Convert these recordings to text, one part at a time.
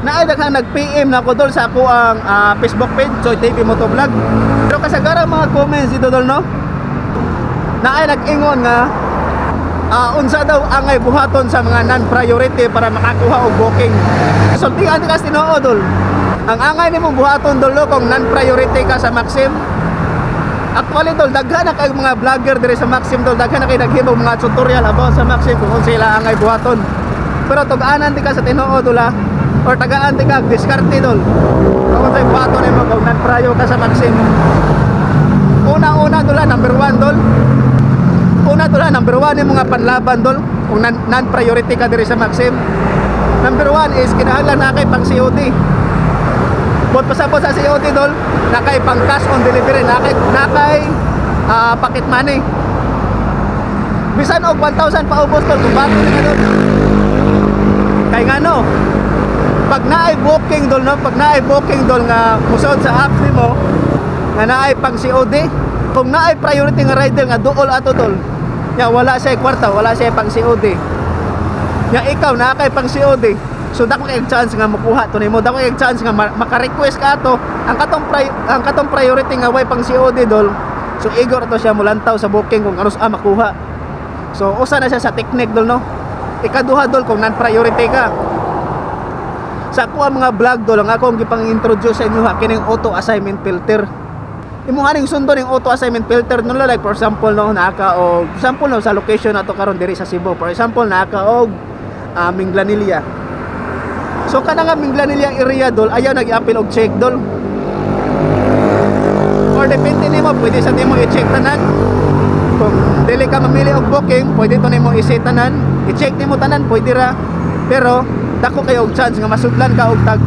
naay daghang nag-PM na ko dol sa ako ang ah, Facebook page Choy TV Motovlog. Pero kasagaran mga comments dito dol no? Naay nag-ingon nga ah, unsa daw angay buhaton sa mga non-priority para makakuha og booking. Sultian ka Tinoo dol. Ang angay nimo buhaton dol no, kung non-priority ka sa Maxim. Actually dol daghan na kay mga vlogger diri sa Maxim dol. Daghan na kay naghimo mga tutorial about sa Maxim kung sila angay buhaton. Pero tug-anan di ka sa Tinoo dol ha or tagaan ka diskarte dol. Kung unsay buhaton nimo kung non-prayo ka sa Maxim. Una-una dol ha, number one dol. Una dol ha, number one yung mga panlaban dol kung non- non-priority ka diri sa Maxim. Number one is kinahanglan na kay pang COD. Bot pasabot sa COD dol, nakay pang cash on delivery, nakay nakay ah, pocket money. Bisan og 1,000 pa ubos tol kung bago ni dol. Kay ngano? Pag naay booking dol no, pag naay booking dol nga musod sa apps nimo nga naay pang COD, kung naay priority nga rider nga duol ato dol. Ya wala siya kwarta, wala siya pang COD. Ya ikaw na kay pang COD. So dako kay chance nga makuha to nimo, dako kay chance nga ma- maka-request ka ato. Ang katong pri- ang katong priority nga way pang COD dol. So igor to siya mulantaw sa booking kung ano sa makuha. So usa na siya sa technique dol no. Ikaduha dol kung non-priority ka. Sa ako ang mga vlog dol, ang ako ang gipang introduce sa inyo ha kining auto assignment filter. Imo haning sundo ning auto assignment filter no like for example no naka og example no sa location nato karon diri sa Cebu. For example naka og uh, Minglanilla. So kana nga Minglanilla area dol ayaw nag-appeal og check dol. Or depende nimo pwede sa nimo i-check tanan. Kung dili ka mamili og booking, pwede to nimo i-set tanan. I-check nimo tanan pwede ra. Pero dako kayo og chance nga masudlan ka og tag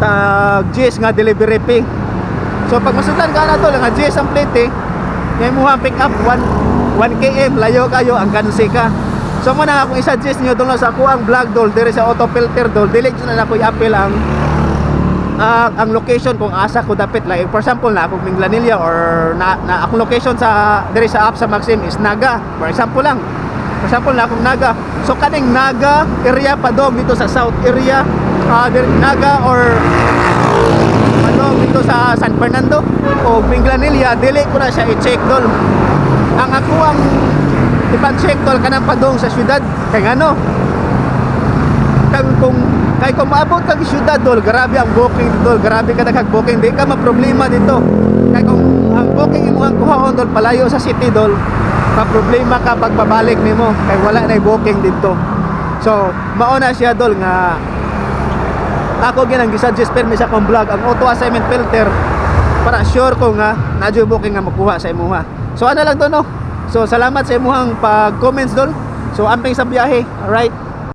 tag GS nga delivery fee. So pag masudlan ka na to nga GS ang plate, ngay mo pick up 1 1 km layo kayo ang kansi ka. So mo na akong i-suggest niyo dol sa ako ang vlog dol dire sa auto filter dol dili na na ko i-appeal ang ah, ang location kung asa ko dapat like for example na akong Minglanilla or na, na akong location sa dire sa app sa Maxim is Naga for example lang example na akong Naga. So kaning Naga area pa dong dito sa south area. Dire- Naga or padong dito sa San Fernando o Minglanilla dili ko na siya i-check dol ang ako ang ipan-check dol kanang padong sa syudad kay ngano? Kag kung kay kung maabot kag syudad dol grabe ang booking dol grabe ka nagkag booking di ka ma-problema dito. Kay kung ang booking imo ang kuhaon dol palayo sa city dol ma-problema ka pagbabalik nimo kay wala na booking dito. So mao na siya dol nga ako ginang gisuggest permi sa akong vlog. Ang auto assignment filter para sure ko nga nadyo booking nga makuha sa imuha. So ano lang to no? So salamat sa imuhang pag comments dol. So amping sa biyahe. Alright